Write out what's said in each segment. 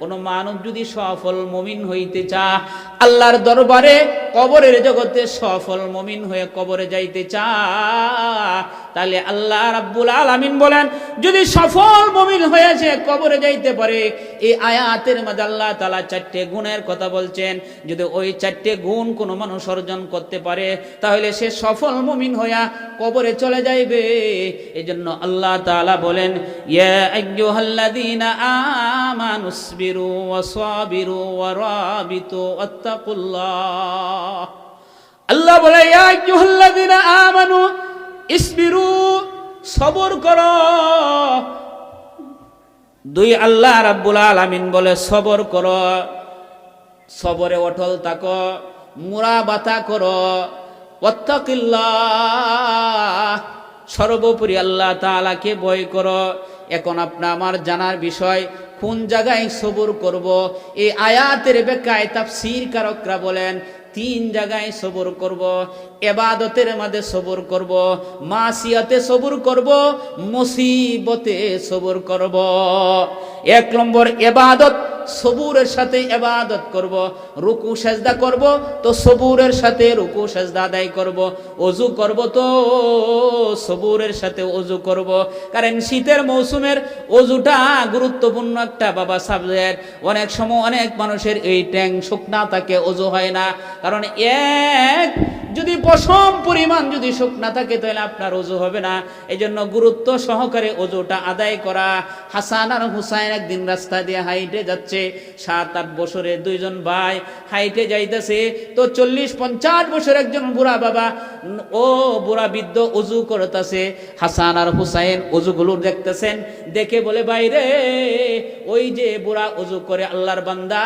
কোন মানব যদি সফল মমিন হইতে চা আল্লাহর দরবারে কবরের জগতে সফল মমিন হয়ে কবরে যাইতে চা, তাহলে আল্লাহ রাব্বুল আলামিন বলেন, যদি সফল মমিন হয়েছে কবরে যাইতে পারে, এই আয়াতের মধ্যে আল্লাহ তালা চারটে গুণের কথা বলছেন। যদি ওই চারটে গুণ কোনো মানুষ অর্জন করতে পারে, তাহলে সে সফল মমিন হইয়া কবরে চলে যাইবে। এই জন্য আল্লাহ তাআলা বলেন, ইয়া আইয়ুহাল্লাযীনা আমানুসবিরু ওয়াসাবিরু ওয়ারাবিতু ওয়াত্তাকুল্লাহ। আল্লাহ বলে আমানু, ইসবিরু, সবর করো। দুই আল্লাহ রাব্বুল আলামিন বলে, সবর কর, সবরে অটল থাকো মুরাবাতা করো সর্বোপরি আল্লাহ তাআলাকে ভয় কর। এখন আপনা আমার জানার বিষয়, কোন জায়গায় সবর করব? এই আয়াতের বেকায় তাফসীর কারকরা বলেন তিন জায়গায় সবর করব, এবাদতের মাঝে সবর করব, মাসিয়াতে সবর করব, মুসিবতে সবর করব। এক নম্বর এবাদত সবুরের সাথে এবাদত করব, রুকু, সেজদা করব, তো সবুরের সাথে রুকু, সেজদা আদায় করব। অজু করব তো সবুরের সাথে অজু করব। কারণ শীতের মৌসুমের অজুটা গুরুত্বপূর্ণ একটা বাবা সাবজেক্ট অনেক সময় অনেক মানুষের এই ট্যাং শুকনা থাকে, অজু হয় না। কারণ এক যদি পশম পরিমাণ যদি শুকনা থাকে, তাহলে আপনার অজু হবে না। এই জন্য গুরুত্ব সহকারে অজুটা আদায় করা। হাসান আর হুসাইন একদিন রাস্তা দিয়ে হাইটে যাচ্ছে। সাত, আট বছরের দুইজন ভাই হাইটে যাইতেছে। তো চল্লিশ, পঞ্চাশ বছর একজন বুড়া বাবা, ও বুড়া বৃদ্ধ অজু করতেছে। হাসান আর হুসাইন অজুগুলো দেখতেছেন। দেখে বলে বাইরে ওই যে বুড়া অজু করে আল্লাহর বান্দা,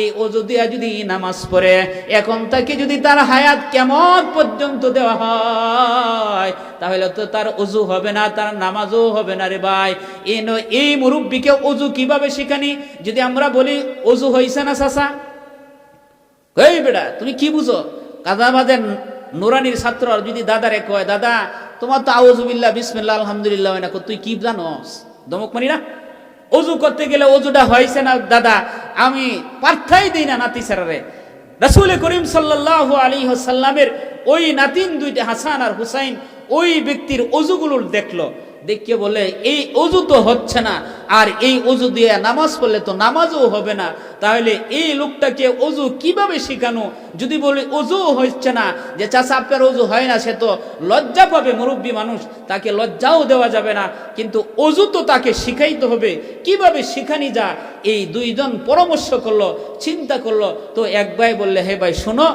এই অজু দিয়া যদি নামাজ পড়ে, এখন তাকে যদি তার হায়াত কেমন পর্যন্ত দেওয়া হয়। তাহলে তো তার অজু হবে না, তার নামাজও হবে না রে ভাই। এই ন- এই মুরব্বীকে অজু কীভাবে শিখানি? যদি আমরা বলি অজু হইছে না চাষা এই বেটা, তুমি কি বুঝো? কাদাবাদের নুরানির ছাত্র যদি দাদারে কয়, দাদা, তোমার তো আউজুবিল্লাহ বিসমিল্লাহ, আলহামদুলিল্লাহ না। তুই কি জানোস? দমক মানি না? অজু করতে গেলে অজুটা হয়েছে না, দাদা, আমি পার্থাই দিই না নাতি স্যারারে রাসূল করিম সাল্লাহ আলী সাল্লামের ওই নাতিন দুইটা হাসান আর হুসাইন ওই ব্যক্তির অজুগুলো দেখল। দেখে বলে, এই অজু তো হচ্ছে না, আর এই অজু দিয়ে নামাজ পড়লে তো নামাজও হবে না। তাহলে এই লোকটাকে অজু কীভাবে শেখানো? যদি বলি অজু হচ্ছে না, যে চাষা আপনার অজু হয় না, সে তো লজ্জা পাবে মুরব্বী মানুষ, তাকে লজ্জাও দেওয়া যাবে না। কিন্তু অজু তো তাকে শিখাইতে হবে। কীভাবে শিখানি যা এই দুইজন পরামর্শ করল, চিন্তা করল, তো এক ভাই বললে, হে ভাই, শোনো,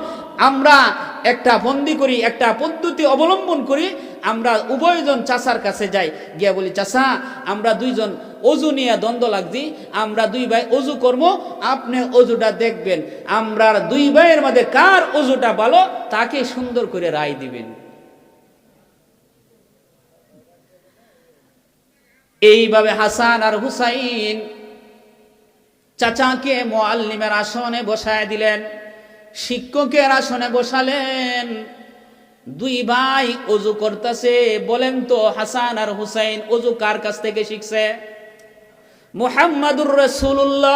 আমরা একটা বন্দি করি, একটা পদ্ধতি অবলম্বন করি আমরা উভয়জন চাষার কাছে যাই, গিয়া বলি, চাষা, আমরা দুইজন অজু নিয়ে দ্বন্দ্ব লাগছি, আমরা দুই ভাই অজু করব আপনি অজুটা দেখবেন। আমরা দুই ভাইয়ের মধ্যে কার অজুটা ভালো, তাকে সুন্দর করে রায় দিবেন। এইভাবে হাসান আর হুসাইন চাচাকে মোয়াল্লিমের আসনে বসায় দিলেন, শিক্ষকের আসনে বসালেন দুই ভাই অজু করতেছে, বলেন তো হাসান আর হুসাইন অজু কার কাছ থেকে শিখছে? মুহাম্মাদুর রসুল্লাহ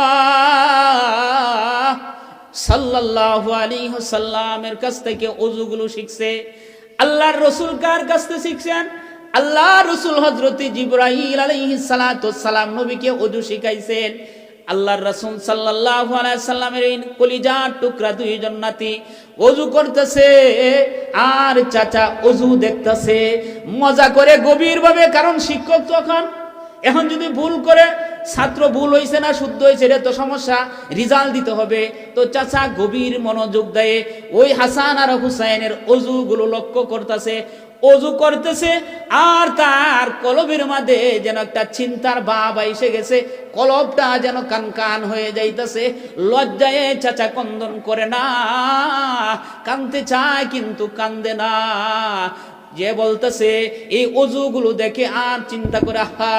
সাল্লাল্লাহু আলাইহি সাল্লামের কাছ থেকে অজুগুলো শিখছে। আল্লাহর রসুল কার কাছ থেকে শিখছেন? আল্লাহ রসুল হজরত জিব্রাহিল আলাইহিস সালাতু সালাম নবীকে অজু শিখাইছেন। আল্লাহর রাসূল আলাইহি সাল্লামের এই কলিজার টুকরা দুইজন নাতি অজু করতেছে, আর চাচা অজু দেখতেছে। মজা করে গভীরভাবে, কারণ শিক্ষক তখন এখন। যদি ভুল করে, ছাত্র ভুল হয়েছে না, শুদ্ধ হয়েছে এটা তো সমস্যা। রিজাল্ট দিতে হবে। তো চাচা গভীর মনোযোগ দেয় ওই হাসান আর হুসাইনের অজুগুলো লক্ষ্য করতেছে। অজু করতেছে, আর তার কলবের মাঝে যেন একটা চিন্তার ভাব এসে গেছে, কলবটা যেন কান কান হয়ে যাইতেছে, লজ্জায় চাচা কন্দন করে না, কানতে চায় কিন্তু কান্দে না। যে বলতেছে, এই অজুগুলো দেখে আর চিন্তা করে হা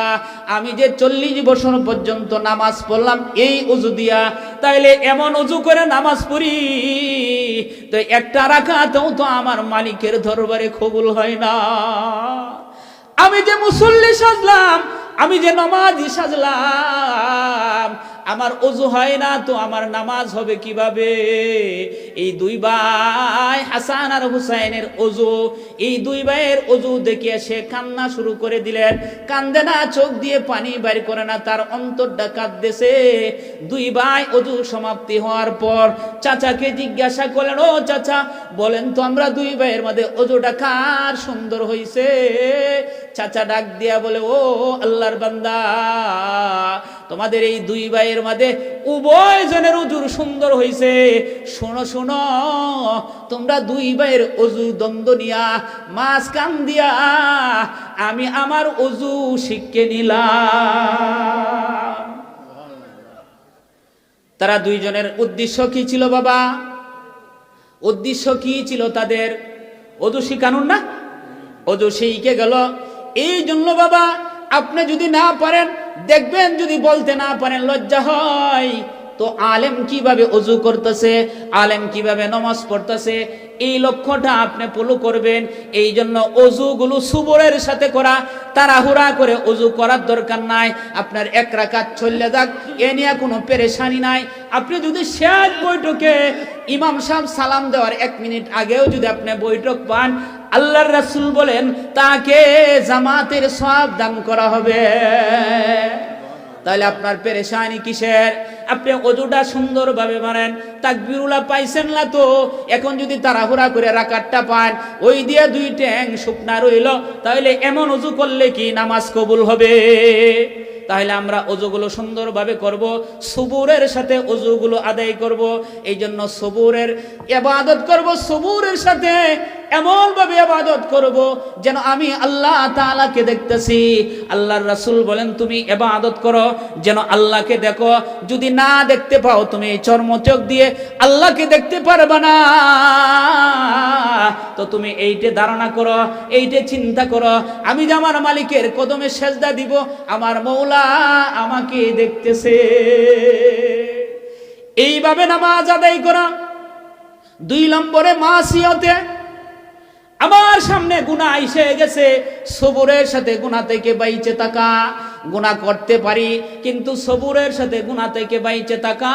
আমি যে চল্লিশ বছর পর্যন্ত নামাজ পড়লাম এই অজু দিয়া, তাইলে এমন অজু করে নামাজ পড়ি। তো একটা রাখাতেও তো আমার মালিকের দরবারে কবুল হয় না। আমি যে মুসল্লি সাজলাম, আমি যে নমাজি সাজলাম আমার অজু হয় না তো আমার নামাজ হবে কীভাবে? এই দুই ভাই হাসান আর হুসাইনের অজু, এই দুই ভাইয়ের অজু দেখে সে কান্না শুরু করে দিলেন। কান্দে না, চোখ দিয়ে পানি বাইর করে না, তার অন্তরটা কাঁদতেছে। দুই ভাই অজু সমাপ্তি হওয়ার পর চাচাকে জিজ্ঞাসা করলেন, ও চাচা, বলেন তো আমরা দুই ভাইয়ের মধ্যে অজুটা কার সুন্দর হইছে? চাচা ডাক দিয়া বলে, ও, আল্লাহর বান্দা, তোমাদের এই দুই ভাইয়ের মাঝে উভয় জনের উজুর সুন্দর হইছে। শোনো শোনো, তোমরা দুই ভাইয়ের অজু দ্বন্দ্ব নিয়া মাছ কান দিয়া আমি আমার অজু শিখকে নিলাম। তারা দুইজনের উদ্দেশ্য কি ছিল বাবা? উদ্দেশ্য কি ছিল তাদের? অজু শিখানুন না? অজু শিখে গেল। এই জন্য বাবা, আপনি যদি না পারেন, দেখবেন যদি বলতে না পারেন লজ্জা হয়। তো আলেম কীভাবে অজু করতেছে, আলেম কীভাবে নমাজ পড়তেছে, এই লক্ষ্যটা আপনি পুলু করবেন। এই জন্য অজুগুলো সুবরের সাথে করা, তাড়াহুড়া করে অজু করার দরকার নাই। আপনার এক রাকাত চললে যাক, এ নিয়ে কোনো পেরেশানি নাই। আপনি যদি শেষ বৈঠকে ইমাম সাহেব সালাম দেওয়ার এক মিনিট আগেও যদি আপনি বৈঠক পান আল্লাহর রাসুল বলেন, তাকে জামাতের সব দান করা হবে। তাহলে আপনার পেরেশানি কিসের? আপনি অজুটা সুন্দরভাবে মারেন। তাকবিরুল্লাহ পাইছেন না তো? এখন যদি তাড়াহুড়া করে রাকাতটা পান, ওই দিয়ে দুই ট্যাং শুকনা রইল। তাহলে এমন অজু করলে কি নামাজ কবুল হবে? তাহলে আমরা অজুগুলো সুন্দরভাবে করব, সবুরের সাথে অজুগুলো আদায় করব। এই জন্য সবুরের এবাদত করব, সবুরের সাথে এমন ভাবে আবাদত করব যেন আমি আল্লাহ তাআলাকে দেখতেছি। আল্লাহর রাসূল বলেন, তুমি এবাদত করো যেন আল্লাহকে দেখো। যদি না দেখতে পাও, তুমি চর্মচোখ দিয়ে আল্লাহকে দেখতে পারবে না। তো তুমি এইটে ধারণা করো, এইটে চিন্তা করো। আমি যে আমার মালিকের কদমে সেজদা দিব, আমার মৌলা আমাকে দেখতেছে। এইভাবে নামাজ আদায় করা, দুই নম্বরে মাসিয়তে আমার সামনে গুণা এসে গেছে। সবুরের সাথে গুণা থেকে বাইচে থাকা। গুণা করতে পারি, কিন্তু সবুরের সাথে গুণা থেকে বাইচে থাকা।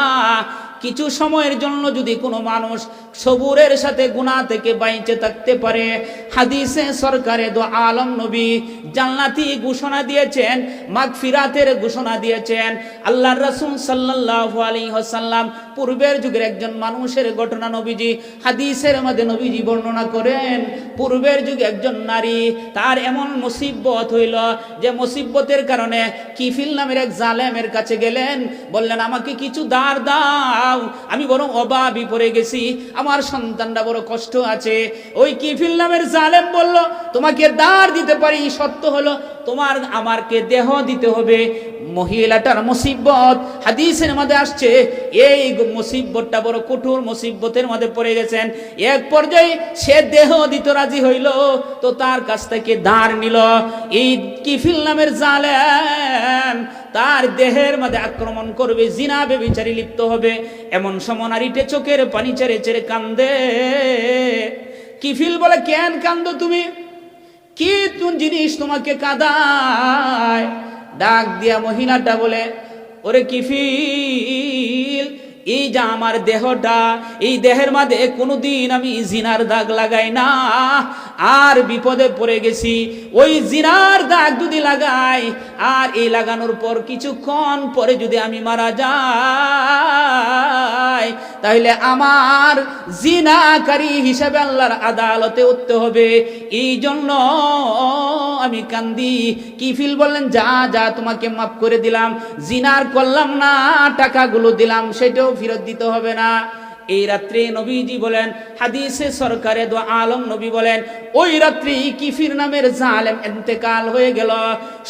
কিছু সময়ের জন্য যদি কোনো মানুষ সবুরের সাথে গুণা থেকে বাইচে থাকতে পারে, হাদিসে সরকারে দো আলম নবী জান্নাতি ঘোষণা দিয়েছেন, মাগফিরাতের ঘোষণা দিয়েছেন। আল্লাহ রাসূল সাল্লাল্লাহু আলাইহি ওয়াসাল্লাম পূর্বের যুগের একজন মানুষের ঘটনা নবীজি, হাদিসের মধ্যে নবীজি বর্ণনা করেন, পূর্বের যুগে একজন নারী তার এমন মুসিবত হইল যে মুসিবতের কারণে কিফিল নামের এক জালেমের কাছে গেলেন, বললেন, আমাকে কিছু দাঁড় দাও, আমি বরং অভাবই পড়ে গেছি, আমার সন্তানটা বড় কষ্ট আছে। ওই কিফিল নামের জালেম বলল, তোমাকে দাঁড় দিতে পারি, সত্য হলো, তোমার আমারকে দেহ দিতে হবে। মহিলাটার মুসিবত। হাদিসের মধ্যে আসছে, এই মুসিবতটা বড় কঠোর মুসিবতের মধ্যে পড়ে গেছেন। এক পর্যায়ে সে দেহ দিতে রাজি হইল, তো তার কাছ থেকে ধার নিল। এই কিফিল নামের জালেম, তার দেহের মধ্যে আক্রমণ করবে জিনাবে বিচারি লিপ্ত হবে। এমন সময় নারীটে চোখের পানি চেড়ে চেড়ে কান্দে। কিফিল বলে, কেন কান্দো তুমি? কি জিনিস তোমাকে কাদায়? ডাক দিয়া মহিলাটা বলে, ওরে কিফিল, এই যে আমার দেহটা, এই দেহের মাঝে কোনোদিন আমি জিনার দাগ লাগাই না। আর বিপদে পড়ে গেছি, ওই জিনার দাগ যদি লাগাই, আর এই লাগানোর পর কিছুক্ষণ পরে যদি আমি মারা যাই তাহলে আমার জিনাকারী হিসাবে আল্লাহর আদালতে উঠতে হবে। এই জন্য আমি কান্দি। কি ফিল বললেন, যা যা, তোমাকে মাফ করে দিলাম। জিনার করলাম না, টাকাগুলো দিলাম, সেটাও ফেরত দিতে হবে না। এই রাত্রে নবীজি বলেন, হাদিসে সরকারে দো আলম নবী বলেন, ওই রাত্রি কিফির নামের জালেম এতেকাল হয়ে গেল।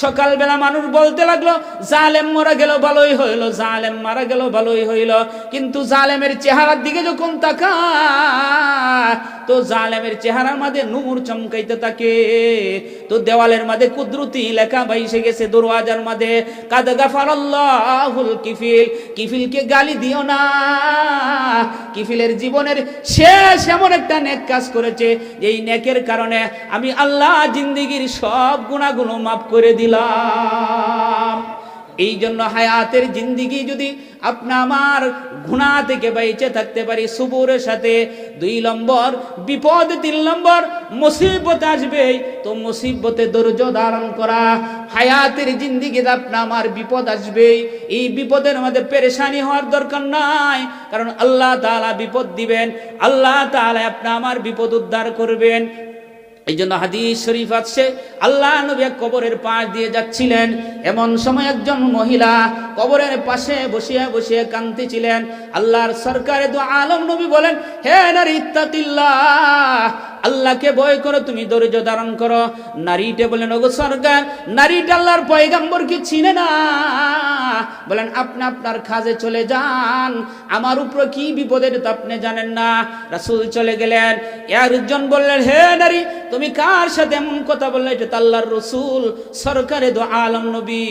সকালবেলা মানুষ বলতে লাগল, জালেম মারা গেল ভালোই হইল, জালেম মারা গেল ভালোই হইল। কিন্তু জালেমের চেহারার দিকে যখন তাকা তো জালেমের চেহারার মাঝে নূর চমকাইতে থাকে। তো দেওয়ালের মাঝে কুদরতি লেখা বাইসে গেছে দরওয়াজার মাঝে, কাদ গাফারাল্লাহুল কিফিল, কিফিলকে গালি দিও না। কিফিলের জীবনের শেষ এমন একটা নেক কাজ করেছে। এই নেকের কারণে আমি আল্লাহ জিন্দিগির সব গুণাগুলো মাফ করে দিলাম। এই জন্য হায়াতের জিন্দিগি যদি আপনা আমার গুণা থেকে বাইচে থাকতে পারি, সুবুরের সাথে দুই নম্বর, বিপদ তিন নম্বর, মুসিবত আসবে তো মুসিবতে ধৈর্য ধারণ করা, হায়াতের জিন্দিগিতে আপনা আমার বিপদ আসবে এই বিপদের মধ্যে পেরেশানি হওয়ার দরকার নাই, কারণ আল্লাহ তাআলা বিপদ দিবেন, আল্লাহ তাআলা আপনা আমার বিপদ উদ্ধার করবেন। এই জন্য হাদিস শরীফ আছে, আল্লাহ নবী কবরের পাশ দিয়ে যাচ্ছিলেন। এমন সময় একজন মহিলা কবরের পাশে বসিয়ে বসিয়ে কাঁদতেছিলেন। আল্লাহর সরকারে দু আলম নবী বলেন, হে নারী, ইত্তাকিল্লাহ আল্লাহকে ভয় করো, তুমি ধৈর্য ধারণ করো। নারীটা বলেন, ওগো সরকার, নারীটা আল্লাহর পয়গাম্বর কি চিনে না। বলেন, আপনি আপনার কাজে চলে যান। আমার উপর কি বিপদের তো আপনি জানেন না। রাসূল চলে গেলেন। একজন বললেন, হে নারী, তুমি কার সাথে এমন কথা বললে? এটা তো আল্লাহর রসুল, সরকারে দো আলম নবী।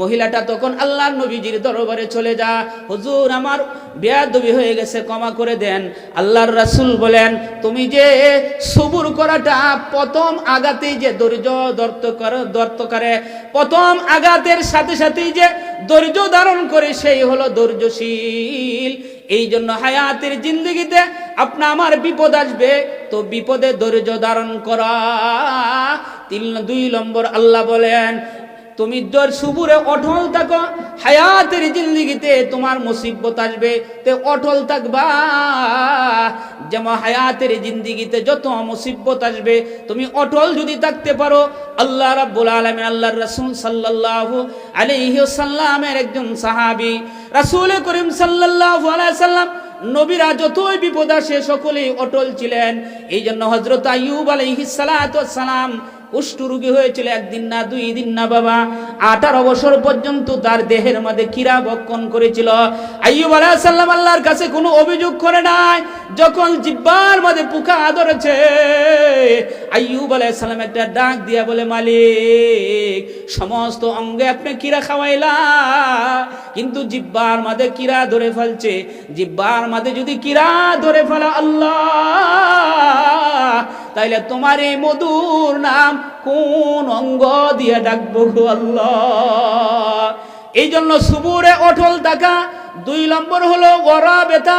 মহিলাটা তখন আল্লাহর নবীজির দরবারে চলে যা হুজুর, আমার বেয়াদবি হয়ে গেছে, ক্ষমা করে দেন। আল্লাহর রাসূল বলেন, তুমি যে সবুর করাটা প্রথম আঘাতেই যে ধৈর্য দর্ত করে দর্ত করে প্রথম আঘাতের সাথে সাথেই যে ধৈর্য ধারণ করে সেই হলো ধৈর্যশীল। এই জন্য হায়াতের জিন্দগিতে আপনা আমার বিপদ আসবে, তো বিপদে ধৈর্য ধারণ করা। তিন, দুই নম্বর আল্লাহ বলেন তুমি দর সুবুরে অটল থাকো, হায়াতের জিন্দগিতে তোমার মুসিবত আসবে। তে অটল থাকবা, যেমন হায়াতের জিন্দগিতে যত মুসিবত আসবে, তুমি অটল যদি থাকতে পারো, আল্লাহ রাব্বুল আলামিন, আল্লাহর রাসূল সাল্লাল্লাহু আলাইহি ওয়াসাল্লামের একজন সাহাবী, রাসূল করিম সাল্লাল্লাহু আলাইহি সাল্লাম নবীরা যতই বিপদ আসে সকলেই অটল ছিলেন। এই জন্য হজরত আইয়ুব আলাইহিস সালাম কুষ্ঠ রোগী হয়েছিল একদিন না, দুই দিন না বাবা। আঠারো বছর পর্যন্ত তার দেহের মধ্যে কিরা বক্ষণ করেছিল। আইয়ুব আলাইসাল্লাম আল্লাহর কাছে কোনো অভিযোগ করে নাই। যখন জিব্বার মধ্যে পোকা ধরেছে, আইয়ুব আলাইসাল্লাম একটা ডাক দিয়া বলে, মালিক, সমস্ত অঙ্গে আপনি কিরা খাওয়াইলা। কিন্তু জিব্বার মাঝে কিরা ধরে ফেলছে। জিব্বার মাঝে যদি কিরা ধরে ফেলা আল্লাহ, তাইলে তোমার এই মধুর নাম কোন অঙ্গ দিয়ে ডাকবো আল্লাহ? এই জন্য সুবুরে অটল থাকা, দুই নম্বর হলো গড়া বেতা,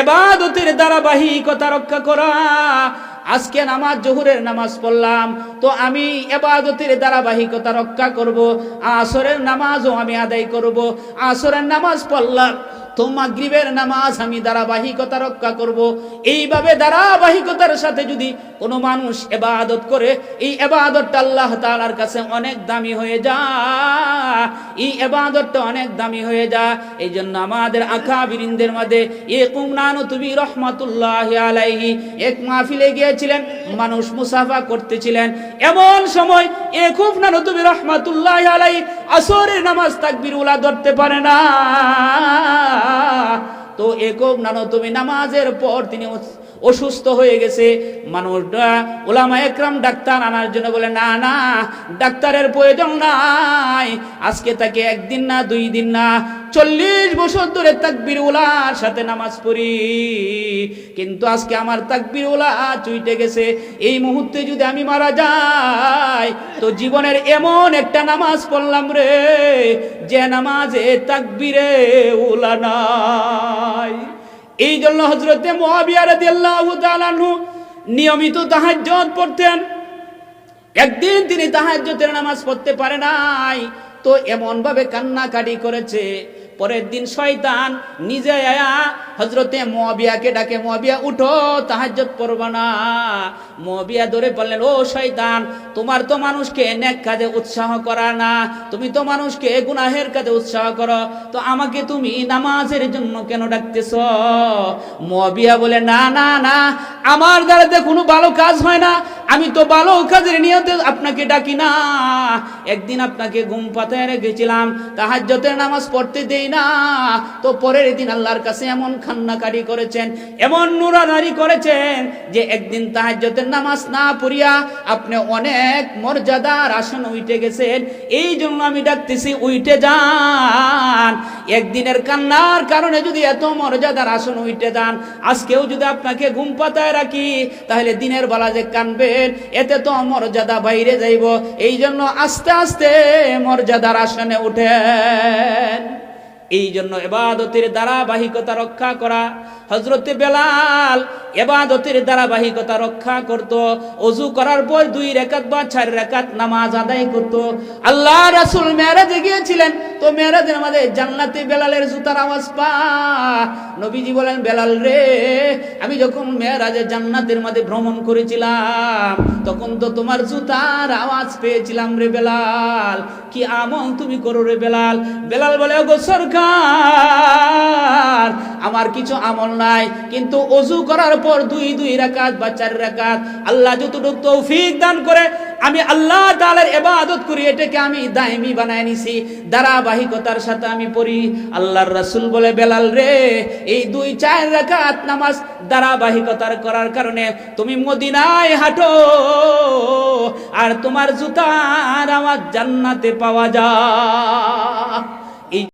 এবাদতের ধারাবাহিকতা রক্ষা করা। আজকে নামাজ, জহুরের নামাজ পড়লাম, তো আমি এবাদতের ধারাবাহিকতা রক্ষা করব, আসরের নামাজও আমি আদায় করব, আসরের নামাজ পড়লাম। তো মাগরিবের নামাজ আমি ধারাবাহিকতা রক্ষা করব। এইভাবে ধারাবাহিকতার সাথে যদি কোনো মানুষ এবাদত করে, এই এবাদতটা আল্লাহ তাআলার কাছে অনেক দামি হয়ে যায় এই এবাদতটা অনেক দামি হয়ে যায় এই জন্য আমাদের আঁকা বিরিন্দের মধ্যে, এ কুমনানু তুমি রহমাতুল্লাহ আলাইহি। এক মাহফিলে গিয়েছিলেন, মানুষ মুসাফা করতেছিলেন। এমন সময়, এ খুব নানু তুমি রহমাতুল্লাহ আলাই আসরের নামাজ তাকবির উলা ধরতে পারে না। তো একক নানো তুমি নামাজের পর তিনি অসুস্থ হয়ে গেছে। মানুষরা ওলামা একরাম ডাক্তার আনার জন্য বলে, না না, ডাক্তারের প্রয়োজন নাই। আজকে তাকে একদিন না, দুই দিন না, চল্লিশ বছর ধরে তাকবির উলার সাথে নামাজ পড়ি। কিন্তু আজকে আমার তাকবির উলা চুইটে গেছে। এই মুহূর্তে যদি আমি মারা যাই, তো জীবনের এমন একটা নামাজ পড়লাম রে, যে নামাজে তাকবিরে উলা নাই। এই জন্য হজরতে মহাবিয়া রাদিয়াল্লাহু তাআলা আনহু নিয়মিত তাহাজ্জুদ পড়তেন। একদিন তিনি তাহাজ্জুদের নামাজ পড়তে পারে নাই, তো এমন ভাবে কান্নাকাটি করেছে। পরের দিন শয়তান নিজে আয়া হজরতে মুয়াবিয়াকে ডাকে, মুয়াবিয়া, উঠো, তাহাজ্জুদ পড়বা না। মুয়াবিয়া ধরে বললেন, ও শয়তান, তোমার তো মানুষকে নেক কাজে উৎসাহ করা না। তুমি তো মানুষকে গুনাহের কাজে উৎসাহ করো। তো আমাকে তুমি নামাজের জন্য কেন ডাকতেছ? মুয়াবিয়া বলে, না না না, আমার দ্বারাতে কোনো ভালো কাজ হয় না। আমি তো ভালো কাজের নিয়তে আপনাকে ডাকি না। একদিন আপনাকে ঘুম পাতায় রেখেছিলাম তাহাজ্জতের নামাজ পড়তে দেই না। তো পরের দিন আল্লাহর কাছে এমন খান্নাকারি করেছেন, এমন নুরানারি করেছেন যে একদিন তাহাজ্জতের নামাজ না পড়িয়া আপনি অনেক মর্যাদার আসন উঠে গেছেন। এই জন্য আমি ডাকতেছি, উইটে যান। একদিনের কান্নার কারণে যদি এত মর্যাদার আসন উইটে যান, আজকেও যদি আপনাকে ঘুম পাতায় রাখি, তাহলে দিনের বেলা যে কানবেন, এতে তো মর্যাদা বাইরে যাইব। এই জন্য আস্তে আস্তে মর্যাদার আসনে উঠেন। এই জন্য এবাদতের ধারাবাহিকতা রক্ষা করা। হজরতে বেলাল এবাদতের ধারাবাহিকতা রক্ষা করত, অজু করার পর দুই রেখাত বা চার রেখাত নামাজ আদায় করত। আল্লাহ রাসুল মেয়ারাজে গিয়েছিলেন, তো মেয়ারাজের মাঝে জান্নাতে বেলালের জুতার আওয়াজ পা। নবীজি বলেন, বেলাল রে, আমি যখন মেয়ারাজে জান্নাতের মাঝে ভ্রমণ করেছিলাম, তখন তো তোমার জুতার আওয়াজ পেয়েছিলাম রে বেলাল। কি আমল তুমি করো রে বেলাল? বেলাল বলে, ওগো সরকার আমার কিছু আমল নাই, কিন্তু অজু করার পর দুই দুই রাকাত বা চার রাকাত আল্লাহ যতটুকু তৌফিক দান করে, আমি আল্লাহ তাআলার ইবাদত করি, এটাকে আমি দায়মি বানায় নিছি। ধারাবাহিকতার সাথে আমি পড়ি, আল্লাহর রাসূল বলে, বেলাল রে, এই দুই, চার রাকাত নামাজ ধারাবাহিকতার করার কারণে তুমি মদিনায় হাঁটো, আর তোমার জুতার আমার জান্নাতে পাওয়া যায়।